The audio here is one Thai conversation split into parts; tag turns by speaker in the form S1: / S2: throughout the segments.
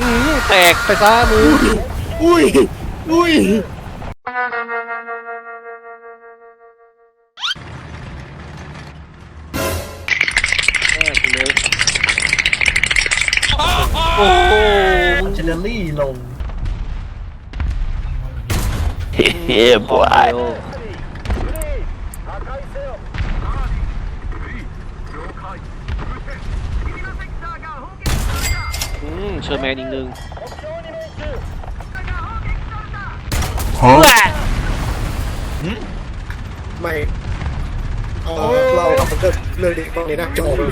S1: อืมแตกไปซะมึง
S2: อุ้ย อุ้ย
S1: แม่กูเลยโอ้โห
S3: เจเนอรี่ลง
S1: เฮ้ยบอย อืมเชอร์แมนอีกหนึ่ง
S2: ฮะ
S1: ว้า
S2: ไม่เออเรามันก็เรื่องนี้ตรงนี้นะจบเลย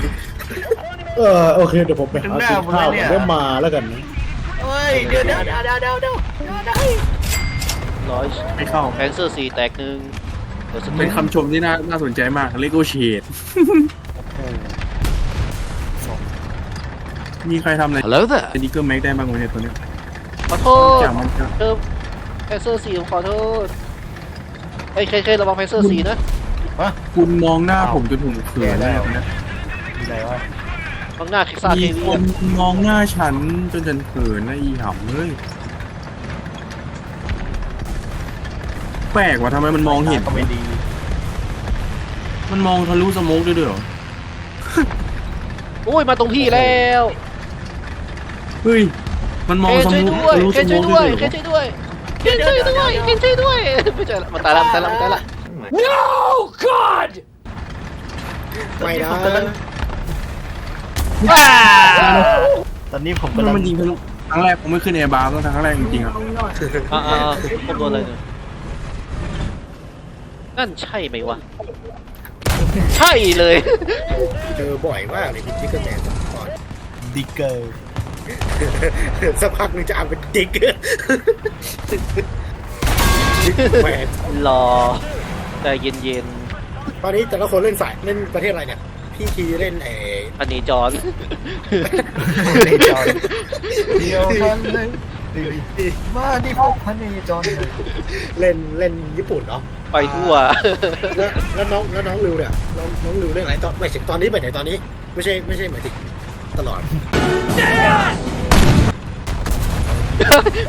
S2: เออโอเคเดี๋ยวผมไปหากินข้าวก่อนเดี๋ยวมาแล้วกันนะ
S3: เฮ้ยเดี๋ยวเดี๋ยวเดี๋ยวเดี๋ยวเดี๋ยวเดี๋ยว
S1: ร้อย
S4: ไม่เข้า
S1: แพนเซอร์สี่แตกหนึ่งเดี๋ยวส
S4: เป็
S1: เต็
S4: น
S1: ป
S4: คำชมที่น่าน่าสนใจมากเลโก้เชด มีใครทำอะไร
S1: ฮัลโหลเด้อ
S4: สนิเกอร์แม็กได้บ้างไหมเนี่ยตัวเนี้ย
S1: ขอโทษ
S4: จากมันจะ
S1: เติมแพนเซอร์สี่ผมขอโทษเฮ้ยเคยเคยระวังแพนเซอร์สี่นะ
S4: คุณมองหน้าผมจนผมเขินแล้วนะ
S3: มีอะไรวะ
S1: บางหน้าคิกซ่า
S4: มี
S1: เค
S4: ค
S1: วี
S4: นมองหน้าฉันจนฉันเขินนะอีหำเลยแปลกว่ะทำไมมันมองเห็น
S3: ก็ไม่ดี
S4: มันมองทะลุสโมกด้วยด้วยเหรอ
S1: โอ้ยมาตรงพี่แล้ว
S4: เฮ้ย มันมอง
S1: เคน
S4: ส
S1: ช่วย
S4: โมก
S1: ด้วย
S4: ทะลุ
S1: เค
S4: ส
S1: น
S4: โม
S1: ช่วย
S4: ก
S1: ด้
S4: ด้
S1: ว
S4: วยย
S1: เคนช่วยด้วยเคนช่วยด้วยเคนช่วยด้วยไม่ใช่ละมันตายละมันตายละมันตายละ
S2: ไม่นะ
S1: ว้า
S3: ตอนนี้ผม
S4: มัน
S3: กำลัง
S4: มันยิงทะลุครั้งแรกผมไม่ขึ้นแอร์บาร์ต้องครั้งแรกจริงๆอะ
S1: อ่าอ่าผมโดนอะไรเนี่ยนั่นใช่ไหมวะ ใช่เลย
S2: เจอบ่อยมากเลยพี่จิ๊กเกอร์แมนก่อน
S3: ดิกเกอร์
S2: สักพักหนึงจะอ่านเป็นดิกแหม
S1: รอใจเย็นเย็น
S2: ตอนนี้แต่ละคนเล่นฝ่ายเล่นประเทศอะไรเนี่ย พี่ทีเล่นเออ
S1: ๆอันนี้จอน
S3: ในจอนเดียวกันเลยมาที่พวกพันในจอนเลย
S2: เล่นเล่นญี่ปุ่นเนาะ
S1: ไปทั่ว
S2: แล้วแล้วน้องแล้วน้องริวเนี่ยน้องน้องริวเล่นอะไรตอนไม่ถึงตอนนี้ไปไหนตอนนี้ ไม่ใช่ไม่ใช่หมายถึง ตลอด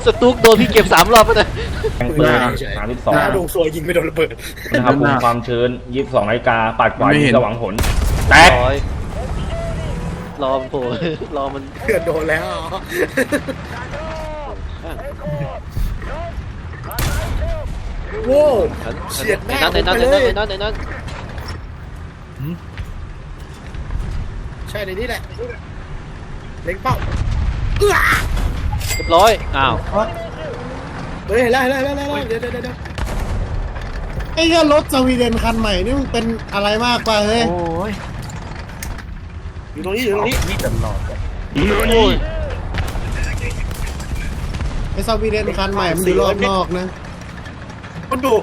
S1: สตุกโดนพี่เก็บสามรอบแล้วนะ
S5: แทงปืนสามสิบสอง
S2: หน้าดวงซวยยิงไม่โดนระเบิด
S5: อุณหภูมิความชื้นยี่สิบสองนาฬิกาปัดกวาดยิงสว่างผล แตก
S1: ร้อยรอมันโผล่รอมัน
S2: เพื่อนโดนแล้วโว้วเฉียดหน้า
S1: ในนั้น
S2: ผม
S1: ใน
S2: ไป
S1: นั้น
S2: เลย
S1: ในนั้นในนั้น
S2: ใช่ในนี้แหละ เล็งเป้า
S1: เรียบร้อย อ้าว
S2: เฮ้ยเห็นแล้วเห็นแล้วเห็นแล้วเห็นแล้วเดี๋ยวเดี๋ยวเดี๋ยว
S6: ไอ้เหี้ยรถสวีเดนคันใหม่นี่มันเป็นอะไรมากกว่าเฮ้ย
S3: โอ้ย
S2: อยู่ตรงนี้อยู่ตรงนี้
S3: นี่ตลอดเลย
S1: โอ้ย
S6: ไอ้สวีเดนคันใหม่มันอยู่รอบนอกนะ
S2: มันดู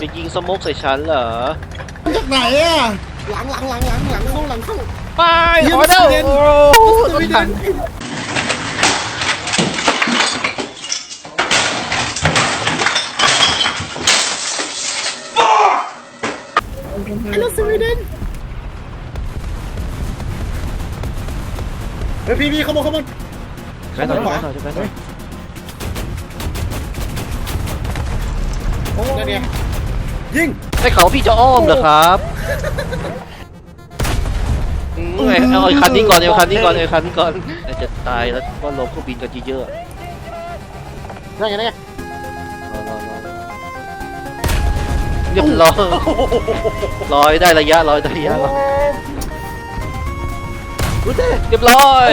S1: จะยิงสโมกใส่ฉันเหรอ
S6: มันจากไหนอะ
S2: หลังหลังหลังหลังหลังเข้าหลังเข้า
S1: ไป
S2: เยี่ยม
S1: ขอเด้อ
S2: สวีเดน
S1: โอ้
S2: ส
S1: ต้น
S2: วีเด
S1: ทัน
S2: นไอ้รถสวีเดนเฮ้ยพี่พี่เข้ามาเข้ามา
S1: ไปต่อไปต่อไปต่อ
S2: นั่นไงยิง
S1: ให้เขาพี่จะอ้อมเหรอครับอืม เอาเอาไอ้คันนี้ก่อนเอาคันนี้ก่อนเอาคันนี้ก่อนน่าจะตายแล้วเพราะลมเครื่องบินกันเยอะๆนั่นไงนั่นไงรอรอรอเรียบร้อยลอยได้ระยะลอยได้ระยะลอยเรียบร้อย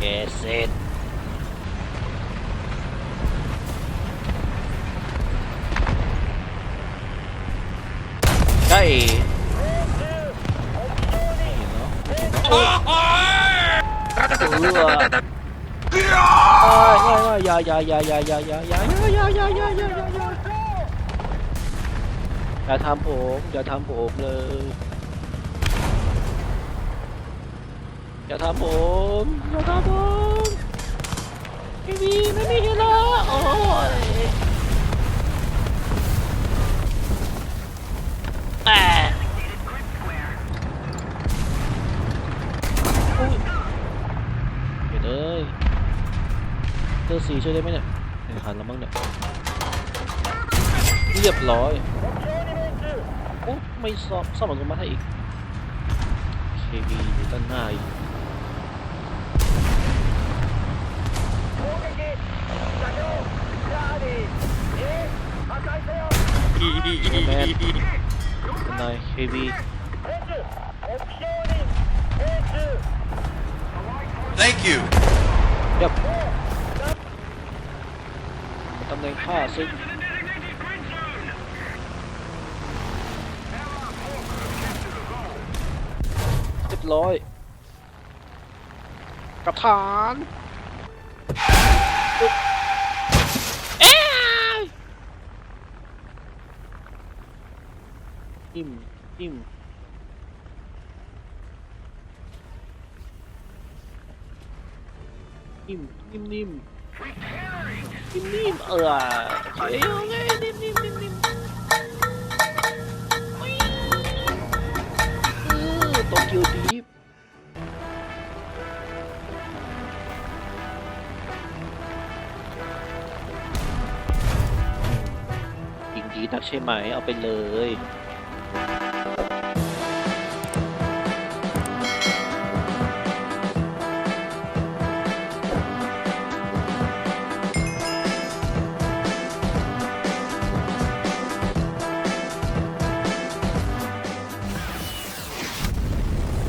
S1: เอเซนใช่อย่าอย่าอย่าอย่าอย่าอย่าอย่าอย่าอย่าอย่าอย่าอย่าอย่าอย่าอย่าทำผมอย่าทำผมเลย อย่าทำผมอย่าทำผมไม่มีไม่มีเวลาโอ้ยแอะอุ๊ยเห็นเอ้ยเจอสีช่วยได้ไหมเนี่ยไม่ทันแล้วมั้งเนี่ยเรียบร้อยโอ้ไม่ซ่อมซ่อมอัตโนมัติให้อีกเคบีอยู่ด้านหน้าอีก แม นายเคบี
S7: Thank you.
S1: ยับตำแหน่งฆ่าศึกเรียบร้อยกับฐาน จิ้มจิ้มนิ่มนิ่มนิ่มนิ่มนิ่มเออเคโอเคนิ่มนิ่มนิ่มนิ่มเออโตเกียวดีฟยิงดีนักใช่ไหมเอาไปเลย